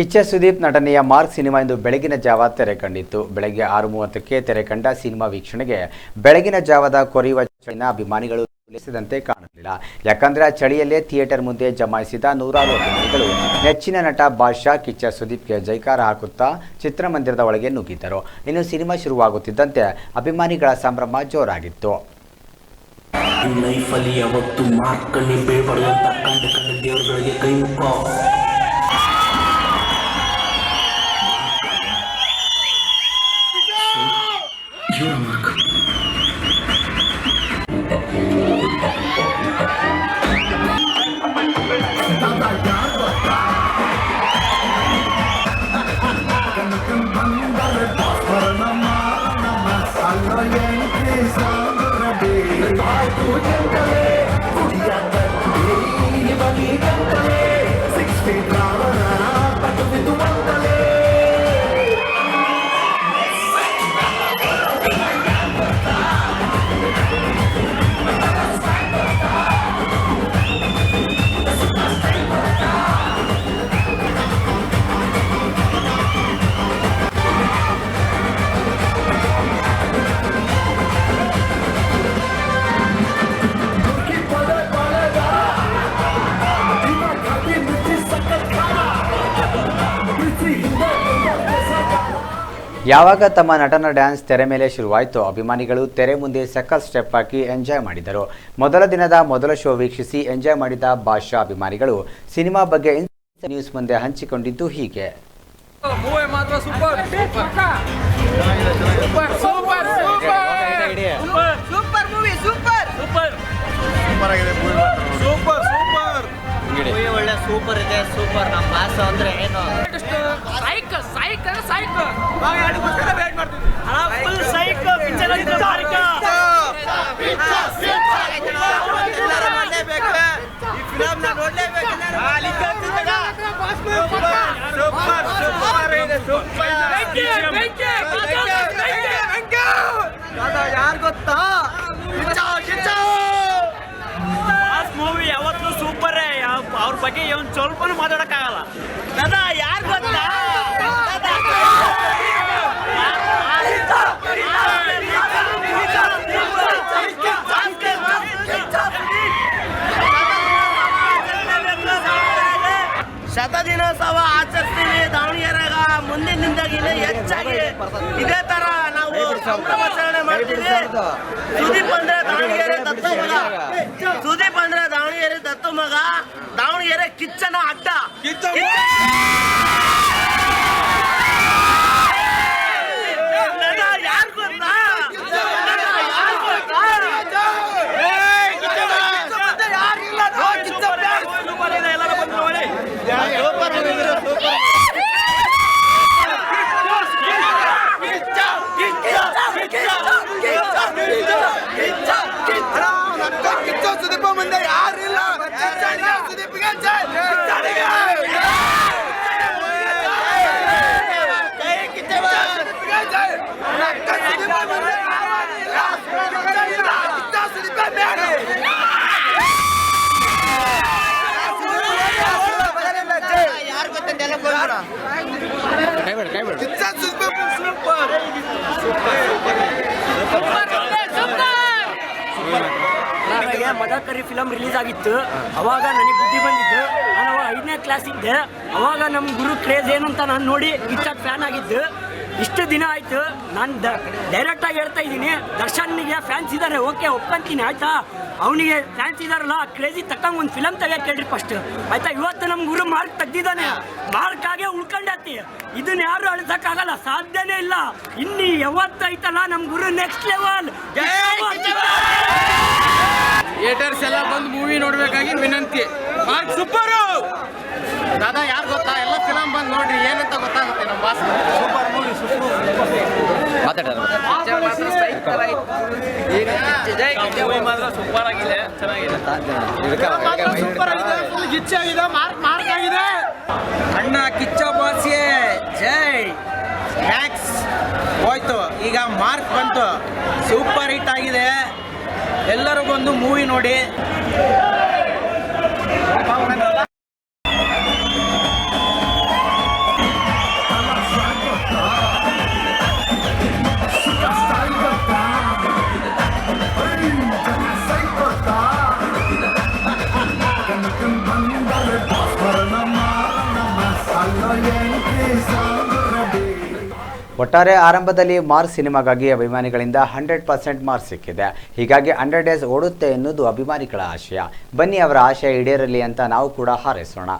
ಕಿಚ್ಚ ಸುದೀಪ್ ನಟನೆಯ mark cinema ಇಂದು ಬೆಳಗಿನ ಜಾವ ತೆರೆ ಕಂಡಿತ್ತು. ಬೆಳಗ್ಗೆ ಆರು ಮೂವತ್ತಕ್ಕೆ ತೆರೆ ಕಂಡ ಸಿನಿಮಾ ವೀಕ್ಷಣೆಗೆ ಬೆಳಗಿನ ಜಾವದ ಕೊರೆಯುವ ಚಳಿನ ಅಭಿಮಾನಿಗಳು ಉಲ್ಲೇಖಿಸಿದಂತೆ ಕಾಣಲಿಲ್ಲ. ಯಾಕಂದ್ರೆ ಚಳಿಯಲ್ಲೇ ಥಿಯೇಟರ್ ಮುಂದೆ ಜಮಾಯಿಸಿದ ನೂರಾರು ಅಭಿಮಾನಿಗಳು ನೆಚ್ಚಿನ ನಟ ಬಾದ್ಶಾ, ಕಿಚ್ಚ ಸುದೀಪ್ಗೆ ಜೈಕಾರ ಹಾಕುತ್ತಾ ಚಿತ್ರಮಂದಿರದ ಒಳಗೆ ನುಗ್ಗಿದ್ದರು. ಇನ್ನು ಸಿನಿಮಾ ಶುರುವಾಗುತ್ತಿದ್ದಂತೆ ಅಭಿಮಾನಿಗಳ ಸಂಭ್ರಮ ಜೋರಾಗಿತ್ತು. ಲೈಫಲ್ಲಿ ಯಾವತ್ತು ದೇವರುಗಳಿಗೆ ಕೈ Yaramak. Balikan ka ಯಾವಾಗ ತಮ್ಮ ನಟನ ಡ್ಯಾನ್ಸ್ ತೆರೆ ಮೇಲೆ ಶುರುವಾಯಿತು ಅಭಿಮಾನಿಗಳು ತೆರೆ ಮುಂದೆ ಸಕ್ಕಲ್ ಸ್ಟೆಪ್ ಹಾಕಿ ಎಂಜಾಯ್ ಮಾಡಿದರು. ಮೊದಲ ದಿನದ ಮೊದಲ ಶೋ ವೀಕ್ಷಿಸಿ ಎಂಜಾಯ್ ಮಾಡಿದ ಬಾದ್ಶಾ ಅಭಿಮಾನಿಗಳು ಸಿನಿಮಾ ಬಗ್ಗೆ ನ್ಯೂಸ್ ಮುಂದೆ ಹಂಚಿಕೊಂಡಿದ್ದು ಹೀಗೆ. ಸೂಪರ್ ಇದೆ. ಸೂಪರ್ ನಮ್ಮ ಮಾಸ ಅಂದ್ರೆ ಏನು? ಸೈಕ್ ಸೈಕ್ ಸೈಕ್ ಯಾರು ಗೊತ್ತಾ ಮೂವಿ ಯಾವತ್ತೂ ಸೂಪರ್ ಅವ್ರ ಬಗ್ಗೆ ಒಂದು ಸ್ವಲ್ಪನು ಮಾತಾಡಕ್ಕಾಗಲ್ಲ ದಾದಾ ಯಾರು ಗೊತ್ತಾ ಶತದಿನೋತ್ಸವ ಆಚರಿಸ್ತೀವಿ ದಾವಣಗೆರೆಗ ದಿನದಾಗಿನೇ ಹೆಚ್ಚಾಗಿ ಇದೇ ತರ ನಾವು ಸಂಭ್ರಮಾಚರಣೆ ಮಾಡ್ತೀವಿ ಸುದೀಪ್ ಅಂದ್ರೆ ದಾವಣಗೆರೆ ದತ್ತು ಮಗ. ಸುದೀಪ್ ಅಂದ್ರೆ ದಾವಣಗೆರೆ ದತ್ತು ಮಗ. ದಾವಣಗೆರೆ ಕಿಚ್ಚನ ಅಡ್ಡ ಯಾರು ಗೊತ್ತಾ ಯಾರು ಗೊತ್ತಾ ಎಲ್ಲರೂ ಬಂದು ನೋಡಿ ಸುದೀಪ ಮುಂದೆ ಯಾರಿಲ್ಲ ಸುದೀಪ್ಗೆ ಜೈ ನನಗೆ ಮದಕರಿ ಫಿಲಮ್ ರಿಲೀಸ್ ಆಗಿತ್ತು. ಅವಾಗ ನನಗೆ ಬುದ್ಧಿ ಬಂದಿದ್ದು ನಾನು ಐದನೇ ಕ್ಲಾಸ್ ಇದ್ದೆ. ಅವಾಗ ನಮ್ಮ ಗುರು ಕ್ರೇಜ್ ಏನಂತ ನಾನು ನೋಡಿ ಪಿಕ್ಚರ್ ಫ್ಯಾನ್ ಆಗಿದ್ದು. ಇಷ್ಟು ದಿನ ಆಯಿತು. ನಾನು ಡೈರೆಕ್ಟ್ ಆಗಿ ಹೇಳ್ತಾ ಇದ್ದೀನಿ. ದರ್ಶನ್ಗೆ ಫ್ಯಾನ್ಸ್ ಇದ್ದಾರೆ ಓಕೆ, ಒಪ್ಕೊಂತೀನಿ. ಆಯ್ತಾ? ಅವನಿಗೆ ಫ್ಯಾನ್ಸ್ ಇದಾರಲ್ಲ ಕ್ರೇಜಿ ತಕ್ಕಂಗೆ ಒಂದು ಫಿಲಮ್ ತೆಗಿಯಕ್ಕೆ ಹೇಳ್ರಿ ಫಸ್ಟ್ ಆಯ್ತಾ? ಇವತ್ತು ನಮ್ಮ ಗುರು ಮಾರ್ಕ್ ತೆಗ್ದಿದ್ದಾನೆ. ಮಾರ್ಕ್ ಇದನ್ನ ಯಾರು ಅಳಿಸಕ್ಕಾಗಲ್ಲ ಸಾಧ್ಯನೇ ಇಲ್ಲ. ಇನ್ನಿ ಯಾವತ್ತೈತಲ್ಲ ನಮ್ ನಮ್ಮ ಗುರು ನೆಕ್ಸ್ಟ್ ಲೆವೆಲ್ ಥಿಯೇಟರ್ಸ್ ಎಲ್ಲ ಬಂದು ಮೂವಿ ನೋಡ್ಬೇಕಾಗಿ ವಿನಂತಿ. ಮಾರ್ಕ್ ಸೂಪರ್ ದಾದಾ ಯಾರು ಗೊತ್ತಾ? ಎಲ್ಲ ಫಿಲಮ್ ಬಂದು ನೋಡ್ರಿ ಏನಂತ ಗೊತ್ತಾಗುತ್ತೆ ನಮ್ಮ ಬಾಸ್ ಸೂಪರ್ ಮೂವಿ ಸೂಪರ್ ಆಗಿದೆ. ಚೆನ್ನಾಗಿದೆ. ಸೂಪರ್ ಆಗಿದೆ ಮಾರ್ಕ್ ಮಾರ್ಕ್ ಆಗಿದೆ. ಅಣ್ಣ ಕಿಚ್ಚ ಬಾಸಿಯೇ ಜೈ. ಮ್ಯಾಕ್ಸ್ ಹೋಯ್ತು. ಈಗ ಮಾರ್ಕ್ ಬಂತು. ಸೂಪರ್ ಹಿಟ್ ಆಗಿದೆ. ಎಲ್ಲರೂ ಬಂದು ಮೂವಿ ನೋಡಿ. ಒಟ್ಟಾರೆ ಆರಂಭದಲ್ಲಿ ಮಾರ್ಸ್ ಸಿನಿಮಾಗಾಗಿ ಅಭಿಮಾನಿಗಳಿಂದ ಹಂಡ್ರೆಡ್ ಪರ್ಸೆಂಟ್ ಮಾರ್ಕ್ ಸಿಕ್ಕಿದೆ. ಹೀಗಾಗಿ ಹಂಡ್ರೆಡ್ ಡೇಸ್ ಓಡುತ್ತೆ ಎನ್ನುವುದು ಅಭಿಮಾನಿಗಳ ಆಶಯ. ಬನ್ನಿ ಅವರ ಆಶಯ ಈಡೇರಲಿ ಅಂತ ನಾವು ಕೂಡ ಹಾರೈಸೋಣ.